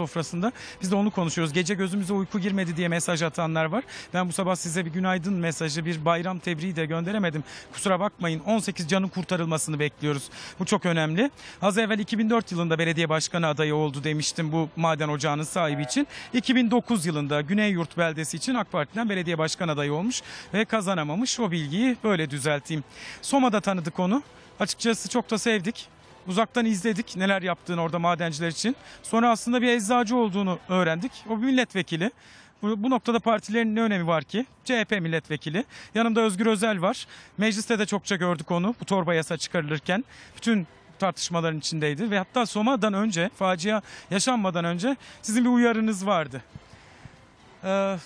sofrasında. Biz de onu konuşuyoruz. Gece gözümüze uyku girmedi diye mesaj atanlar var. Ben bu sabah size bir günaydın mesajı, bir bayram tebriği de gönderemedim. Kusura bakmayın 18 canın kurtarılmasını bekliyoruz. Bu çok önemli. Az evvel 2004 yılında belediye başkanı adayı oldu demiştim bu maden ocağının sahibi için. 2009 yılında Güney Yurt beldesi için AK Parti'den belediye başkan adayı olmuş ve kazanamamış. O bilgiyi böyle düzelteyim. Soma'da tanıdık onu. Açıkçası çok da sevdik. Uzaktan izledik neler yaptığını orada madenciler için. Sonra aslında bir eczacı olduğunu öğrendik. O bir milletvekili. Bu, bu noktada partilerin ne önemi var ki? CHP milletvekili. Yanımda Özgür Özel var. Mecliste de çokça gördük onu bu torba yasa çıkarılırken. Bütün tartışmaların içindeydi ve hatta Soma'dan önce, facia yaşanmadan önce sizin bir uyarınız vardı. Ee,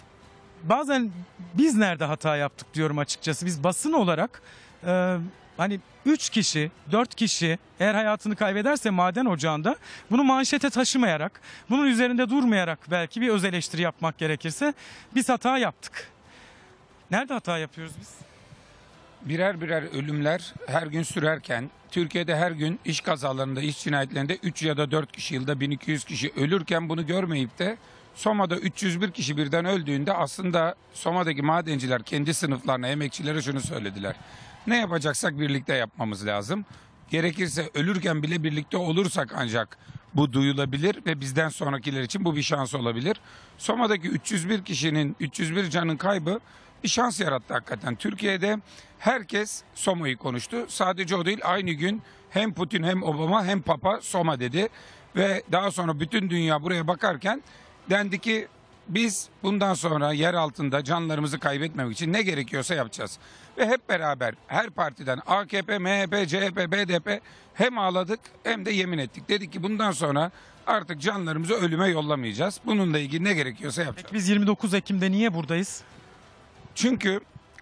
bazen biz nerede hata yaptık diyorum açıkçası. Biz basın olarak e, hani 3 kişi, 4 kişi eğer hayatını kaybederse maden ocağında bunu manşete taşımayarak, bunun üzerinde durmayarak belki bir öz eleştiri yapmak gerekirse biz hata yaptık. Nerede hata yapıyoruz biz? Birer birer ölümler her gün sürerken Türkiye'de her gün iş kazalarında, iş cinayetlerinde 3 ya da 4 kişi yılda 1200 kişi ölürken bunu görmeyip de Soma'da 301 kişi birden öldüğünde aslında Soma'daki madenciler kendi sınıflarına, emekçilere şunu söylediler. Ne yapacaksak birlikte yapmamız lazım. Gerekirse ölürken bile birlikte olursak ancak bu duyulabilir ve bizden sonrakiler için bu bir şans olabilir. Soma'daki 301 kişinin 301 canın kaybı bir şans yarattı hakikaten. Türkiye'de herkes Soma'yı konuştu. Sadece o değil aynı gün hem Putin hem Obama hem Papa Soma dedi. Ve daha sonra bütün dünya buraya bakarken dendi ki biz bundan sonra yer altında canlarımızı kaybetmemek için ne gerekiyorsa yapacağız. Ve hep beraber her partiden AKP, MHP, CHP, BDP hem ağladık hem de yemin ettik. Dedik ki bundan sonra artık canlarımızı ölüme yollamayacağız. Bununla ilgili ne gerekiyorsa yapacağız. Peki biz 29 Ekim'de niye buradayız? Çünkü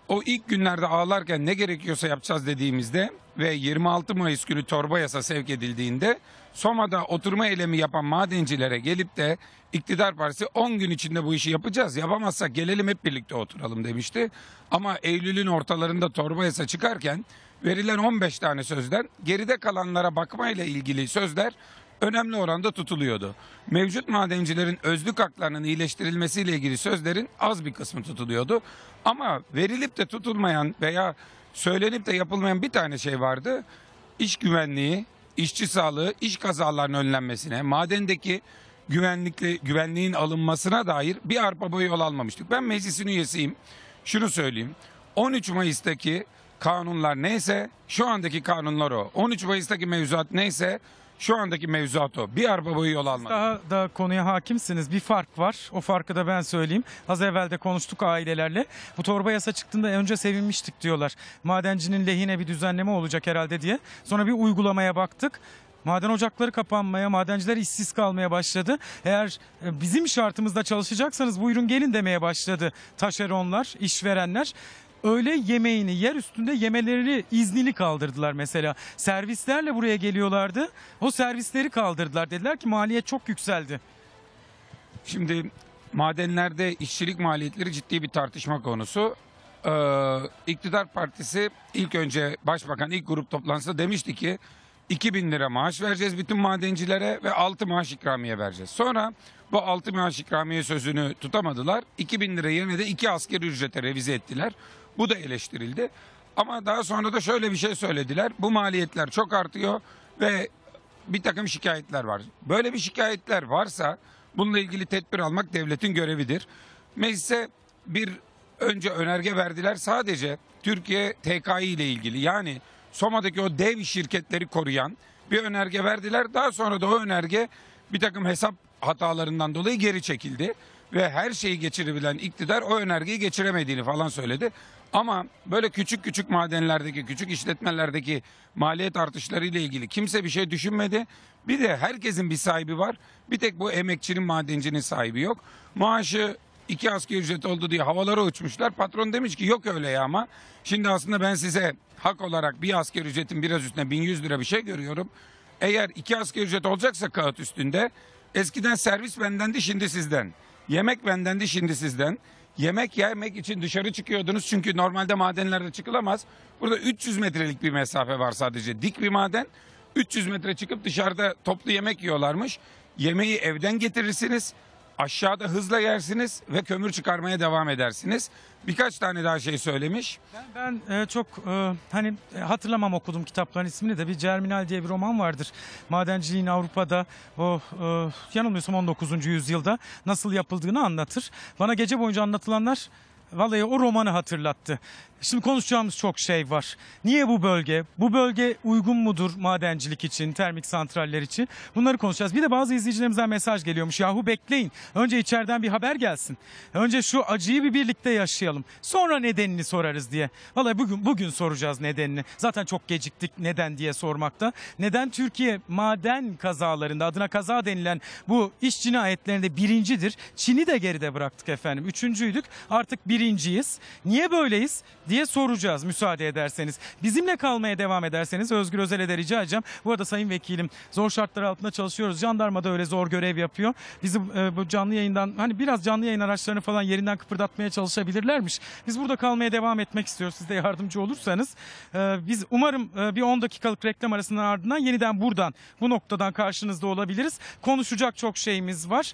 o ilk günlerde ağlarken ne gerekiyorsa yapacağız dediğimizde ve 26 Mayıs günü torba yasa sevk edildiğinde Soma'da oturma eylemi yapan madencilere gelip de iktidar partisi 10 gün içinde bu işi yapacağız. Yapamazsak gelelim hep birlikte oturalım demişti. Ama Eylül'ün ortalarında torba yasa çıkarken verilen 15 tane sözden geride kalanlara bakmayla ilgili sözler önemli oranda tutuluyordu. Mevcut madencilerin özlük haklarının iyileştirilmesiyle ilgili sözlerin az bir kısmı tutuluyordu. Ama verilip de tutulmayan veya söylenip de yapılmayan bir tane şey vardı. İş güvenliği, işçi sağlığı, iş kazalarının önlenmesine, madendeki güvenlikli güvenliğin alınmasına dair bir arpa boyu yol almamıştık. Ben meclisin üyesiyim. Şunu söyleyeyim. 13 Mayıs'taki kanunlar neyse şu andaki kanunlar o. 13 Mayıs'taki mevzuat neyse şu andaki mevzuat o. Bir arpa boyu yol almadı. Daha da konuya hakimsiniz. Bir fark var. O farkı da ben söyleyeyim. Az evvel de konuştuk ailelerle. Bu torba yasa çıktığında önce sevinmiştik diyorlar. Madencinin lehine bir düzenleme olacak herhalde diye. Sonra bir uygulamaya baktık. Maden ocakları kapanmaya, madenciler işsiz kalmaya başladı. Eğer e, bizim şartımızda çalışacaksanız buyurun gelin demeye başladı taşeronlar, işverenler. Öğle yemeğini yer üstünde yemelerini iznini kaldırdılar mesela. Servislerle buraya geliyorlardı. O servisleri kaldırdılar. Dediler ki maliyet çok yükseldi. Şimdi madenlerde işçilik maliyetleri ciddi bir tartışma konusu. Ee, İktidar Partisi ilk önce Başbakan ilk grup toplantısında demişti ki 2000 lira maaş vereceğiz bütün madencilere ve 6 maaş ikramiye vereceğiz. Sonra bu 6 maaş ikramiye sözünü tutamadılar. 2000 lira yerine de 2 asgari ücrete revize ettiler. Bu da eleştirildi. Ama daha sonra da şöyle bir şey söylediler. Bu maliyetler çok artıyor ve bir takım şikayetler var. Böyle bir şikayetler varsa bununla ilgili tedbir almak devletin görevidir. Meclise bir önce önerge verdiler sadece Türkiye TKİ ile ilgili yani Soma'daki o dev şirketleri koruyan bir önerge verdiler. Daha sonra da o önerge bir takım hesap hatalarından dolayı geri çekildi. Ve her şeyi geçirebilen iktidar o önergeyi geçiremediğini falan söyledi. Ama böyle küçük küçük madenlerdeki, küçük işletmelerdeki maliyet artışları ile ilgili kimse bir şey düşünmedi. Bir de herkesin bir sahibi var. Bir tek bu emekçinin, madencinin sahibi yok. Maaşı iki asgari ücret oldu diye havalara uçmuşlar. Patron demiş ki yok öyle ya ama. Şimdi aslında ben size hak olarak bir asgari ücretin biraz üstüne 1100 lira bir şey görüyorum. Eğer iki asgari ücret olacaksa kağıt üstünde eskiden servis bendendi şimdi sizden. Yemek bendendi şimdi sizden. Yemek yemek için dışarı çıkıyordunuz çünkü normalde madenlerde çıkılamaz. Burada 300 metrelik bir mesafe var sadece. Dik bir maden. 300 metre çıkıp dışarıda toplu yemek yiyorlarmış. yemeği evden getirirsiniz. Aşağıda hızla yersiniz ve kömür çıkarmaya devam edersiniz. Birkaç tane daha şey söylemiş. Ben, ben, e, çok e, hani e, hatırlamam okudum kitapların ismini de bir Germinal diye bir roman vardır. Madenciliğin Avrupa'da o e, yanılmıyorsam 19. yüzyılda nasıl yapıldığını anlatır. Bana gece boyunca anlatılanlar vallahi o romanı hatırlattı. Şimdi konuşacağımız çok şey var. Niye bu bölge? Bu bölge uygun mudur madencilik için, termik santraller için? Bunları konuşacağız. Bir de bazı izleyicilerimizden mesaj geliyormuş. Yahu bekleyin. Önce içeriden bir haber gelsin. Önce şu acıyı bir birlikte yaşayalım. Sonra nedenini sorarız diye. Vallahi bugün bugün soracağız nedenini. Zaten çok geciktik neden diye sormakta. Neden Türkiye maden kazalarında adına kaza denilen bu iş cinayetlerinde birincidir. Çin'i de geride bıraktık efendim. Üçüncüydük. Artık birinciyiz. Niye böyleyiz? diye soracağız müsaade ederseniz. Bizimle kalmaya devam ederseniz Özgür Özel'e de rica edeceğim. Bu arada Sayın Vekilim zor şartlar altında çalışıyoruz. Jandarma da öyle zor görev yapıyor. Bizi e, bu canlı yayından hani biraz canlı yayın araçlarını falan yerinden kıpırdatmaya çalışabilirlermiş. Biz burada kalmaya devam etmek istiyoruz. Siz de yardımcı olursanız. E, biz umarım e, bir 10 dakikalık reklam arasının ardından yeniden buradan bu noktadan karşınızda olabiliriz. Konuşacak çok şeyimiz var.